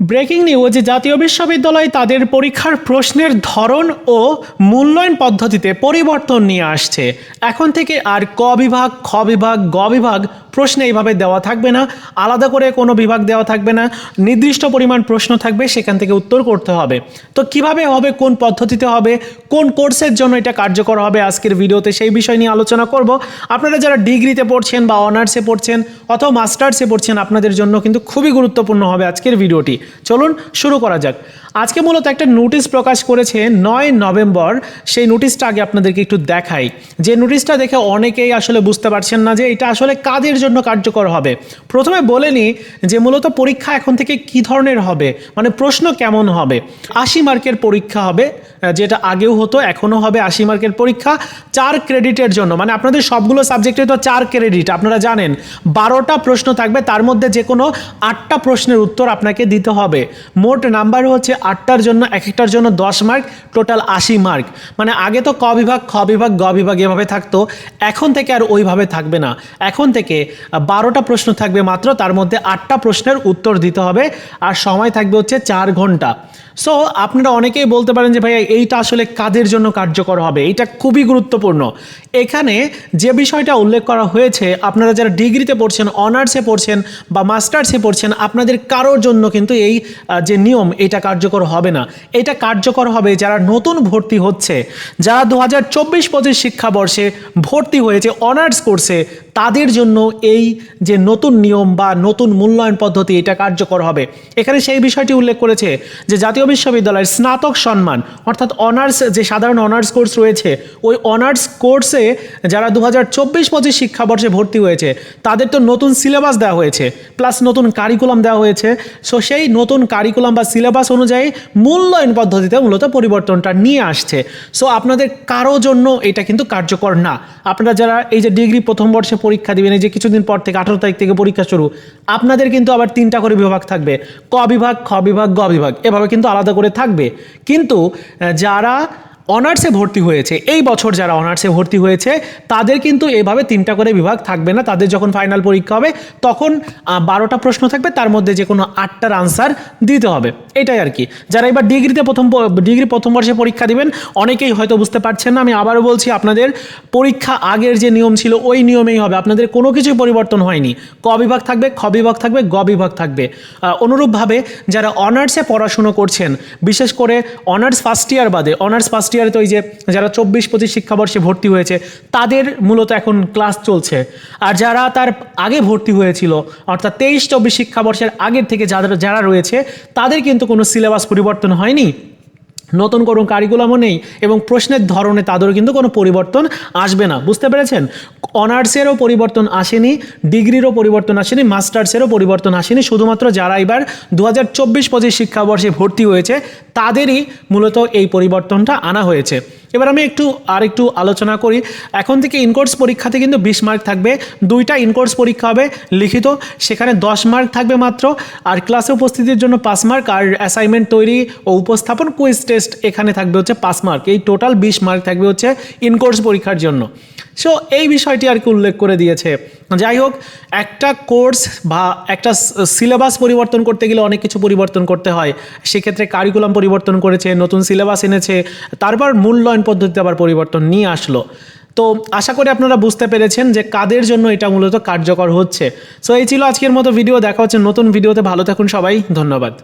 Breaking news জাতীয় বিশ্ববিদ্যালয় তাদের পরীক্ষার প্রশ্নের ধরন ও মূল্যায়ন পদ্ধতিতে পরিবর্তন নিয়ে আসছে। এখন থেকে আর ক বিভাগ, খ বিভাগ, গ বিভাগ প্রশ্ন এইভাবে দেওয়া থাকবে না। আলাদা করে কোনো বিভাগ দেওয়া থাকবে না। নির্দিষ্ট পরিমাণ প্রশ্ন থাকবে, সেখান থেকে উত্তর করতে হবে। তো কীভাবে হবে, কোন পদ্ধতিতে হবে, কোন কোর্সের জন্য এটা কার্যকর হবে, আজকের ভিডিওতে সেই বিষয় নিয়ে আলোচনা করব। আপনারা যারা ডিগ্রিতে পড়ছেন বা অনার্সে পড়ছেন অথবা মাস্টার্সে পড়ছেন, আপনাদের জন্য কিন্তু খুবই গুরুত্বপূর্ণ হবে আজকের ভিডিওটি। চলুন শুরু করা যাক। আজকে মূলত একটা নোটিশ প্রকাশ করেছে নয় নভেম্বর। সেই নোটিশটা আগে আপনাদেরকে একটু দেখাই। যে নোটিশটা দেখে অনেকেই আসলে বুঝতে পারছেন না যে এটা আসলে কাদের জন্য কার্যকর হবে। প্রথমে বলে নিই যে মূলত পরীক্ষা এখন থেকে কি ধরনের হবে? মানে প্রশ্ন কেমন হবে? আশি মার্কের পরীক্ষা হবে, যেটা আগেও হতো, এখনও হবে আশি মার্কের পরীক্ষা। চার ক্রেডিটের জন্য মানে আপনাদের সবগুলো সাবজেক্টে তো চার ক্রেডিট, আপনারা জানেন। বারোটা প্রশ্ন থাকবে, তার মধ্যে যে কোনো আটটা প্রশ্নের উত্তর আপনাকে দিতে হবে। মোট নাম্বার হচ্ছে আটটার জন্য এক একটার জন্য দশ মার্ক, টোটাল আশি মার্ক। মানে আগে তো ক বিভাগ, খ বিভাগ, গ বিভাগ এভাবে থাকতো। এখন থেকে আর ওইভাবে থাকবে না। এখন থেকে বারোটা প্রশ্ন থাকবে মাত্র, তার মধ্যে আটটা প্রশ্নের উত্তর দিতে হবে। আর সময় থাকবে হচ্ছে চার ঘণ্টা। সো আপনারা অনেকেই বলতে পারেন যে, ভাইয়া, এইটা আসলে কাদের জন্য কার্যকর হবে? এইটা খুবই গুরুত্বপূর্ণ। এখানে যে বিষয়টা উল্লেখ করা হয়েছে, আপনারা যারা ডিগ্রিতে পড়ছেন, অনার্সে পড়ছেন বা মাস্টার্সে পড়ছেন, আপনাদের কারোর জন্য কিন্তু এই আহ, যে নিয়ম এটা কার্যকর হবে না। এটা কার্যকর হবে যারা নতুন ভর্তি হচ্ছে। যারা দু হাজার চব্বিশ পঁচিশ শিক্ষাবর্ষে ভর্তি হয়েছে অনার্স কোর্সে তাদের জন্য এই যে নতুন নিয়ম বা নতুন মূল্যায়ন পদ্ধতি এটা কার্যকর হবে। এখানে সেই বিষয়টি উল্লেখ করেছে যে জাতীয় বিশ্ববিদ্যালয়ের স্নাতক সম্মান অর্থাৎ অনার্স যে সাধারণ অনার্স কোর্স রয়েছে ওই অনার্স কোর্সে যারা দু হাজার চব্বিশ পঁচিশ শিক্ষাবর্ষে ভর্তি হয়েছে তাদের তো নতুন সিলেবাস দেওয়া হয়েছে প্লাস নতুন কারিকুলাম দেওয়া হয়েছে। সো সেই নতুন কারিকুলাম বা সিলেবাস অনুযায়ী মূল্যায়ন পদ্ধতিতে মূলত পরিবর্তনটা নিয়ে আসছে। সো আপনাদের কারও জন্য এটা কিন্তু কার্যকর না। আপনারা যারা এই যে ডিগ্রি প্রথম বর্ষে পরীক্ষা দিবেন, এই যে কিছুদিন পর থেকে আঠারো তারিখ থেকে পরীক্ষা শুরু, আপনাদের কিন্তু আবার তিনটা করে বিভাগ থাকবে। ক বিভাগ, খ বিভাগ, গ বিভাগ, এভাবে কিন্তু আলাদা করে থাকবে। কিন্তু যারা অনার্সে ভর্তি হয়েছে। এই বছর যারা অনার্সে ভর্তি হয়েছে, তাদের কিন্তু এভাবে তিনটা করে বিভাগ থাকবে না। তাদের যখন ফাইনাল পরীক্ষা হবে, তখন বারোটা প্রশ্ন থাকবে। তার মধ্যে যে কোনো আটটার আনসার দিতে হবে। এটাই আর কি। যারা এবার ডিগ্রিতে প্রথম ডিগ্রি প্রথম বর্ষে পরীক্ষা দিবেন, অনেকেই হয়তো বুঝতে পারছেন না। আমি আবারও বলছি, আপনাদের পরীক্ষা আগের যে নিয়ম ছিল, ওই নিয়মেই হবে। আপনাদের কোনো কিছুই পরিবর্তন হয়নি। ক বিভাগ থাকবে, খ বিভাগ থাকবে, গ বিভাগ থাকবে। অনুরূপভাবে যারা অনার্সে পড়াশুনো করছেন, বিশেষ করে অনার্স ফার্স্ট ইয়ার বাদে, অনার্স ফার্স্ট ইয়ারে তো ওই যে যারা চব্বিশ, পঁচিশ শিক্ষাবর্ষে ভর্তি হয়েছে, তাদের মূলত এখন ক্লাস চলছে। আর যারা তার আগে ভর্তি হয়েছিল, অর্থাৎ তেইশ, চব্বিশ শিক্ষাবর্ষের আগের থেকে যাদের, যারা রয়েছে, তাদের কিন্তু কোনো সিলেবাস পরিবর্তন হয়নি। নতুন কোনো কারিকুলামও নেই এবং প্রশ্নের ধরনে তাদেরও কিন্তু কোনো পরিবর্তন আসবে না। বুঝতে পেরেছেন? অনার্সেরও পরিবর্তন আসেনি, ডিগ্রিরও পরিবর্তন আসেনি, মাস্টার্সেরও পরিবর্তন আসেনি। শুধুমাত্র যারা এবার দু হাজার চব্বিশ পঁচিশ শিক্ষাবর্ষে ভর্তি হয়েছে, তাদেরই মূলত এই পরিবর্তনটা আনা হয়েছে। এবার আমি একটু আর একটু আলোচনা করি। এখন থেকে ইনকোর্স পরীক্ষাতে কিন্তু বিশ মার্ক থাকবে। দুইটা ইনকোর্স পরীক্ষা হবে লিখিত, সেখানে দশ মার্ক থাকবে মাত্র। আর ক্লাসে উপস্থিতির জন্য পাঁচ মার্ক আর অ্যাসাইনমেন্ট তৈরি ও উপস্থাপন কুইজ টেস্ট এখানে থাকবে হচ্ছে পাঁচ মার্ক। এই টোটাল বিশ মার্ক থাকবে হচ্ছে ইনকোর্স পরীক্ষার জন্য। সো এই বিষয়টি আর কি উল্লেখ করে দিয়েছে। যাই হোক, একটা কোর্স বা একটা সিলেবাস পরিবর্তন করতে গেলে অনেক কিছু পরিবর্তন করতে হয়। সেক্ষেত্রে কারিকুলাম পরিবর্তন করেছে, নতুন সিলেবাস এনেছে। তারপর মূল্যায়ন পদ্ধতিতে আবার পরিবর্তন নিয়ে আসলো। তো আশা করি আপনারা বুঝতে পেরেছেন যে কাদের জন্য এটা মূলত কার্যকর হচ্ছে। সো এই ছিল আজকের মতো ভিডিও, দেখা হচ্ছে নতুন ভিডিওতে। ভালো থাকুন সবাই, ধন্যবাদ।